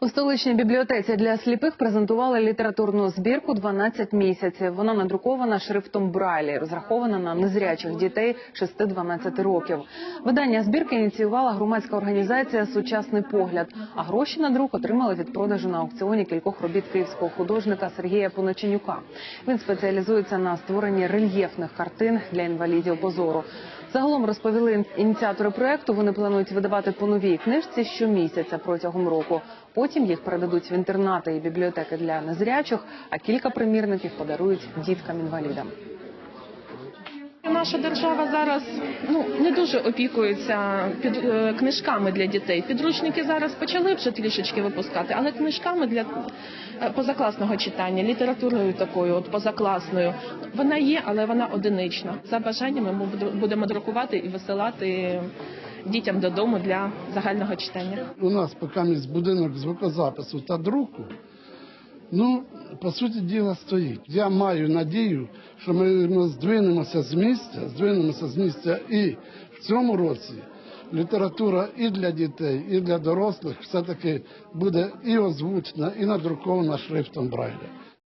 У столичній бібліотеці для сліпих презентували літературну збірку «12 місяців. Вона надрукована шрифтом Брайлі, розрахована на незрячих дітей 6-12 років. Видання збірки ініціювала громадська організація Сучасний погляд. А гроші на друк отримали від продажу на аукціоні кількох робіт київського художника Сергія Поноченюка. Він спеціалізується на створенні рельєфних картин для інвалідів позору. Загалом розповіли ініціатори проекту. Вони планують видавати по новій книжці щомісяця протягом року. Потім їх передадуть в інтернати і бібліотеки для незрячих, а кілька примірників подарують діткам-інвалідам. Наша держава зараз ну не дуже опікується під е, книжками для дітей. Підручники зараз почали вже трішечки випускати, але книжками для е, позакласного читання, літературою такою, от позакласною, вона є, але вона одинична. За бажаннями ми будемо друкувати і висилати дітям додому для загального читання. У нас поки є будинок звукозапису та друку. Ну, по суті діла стоїть. Я маю надію, що ми, здвинемося з місця, здвинемося з місця і в цьому році література і для дітей, і для дорослих все-таки буде і озвучена, і надрукована шрифтом Брайля.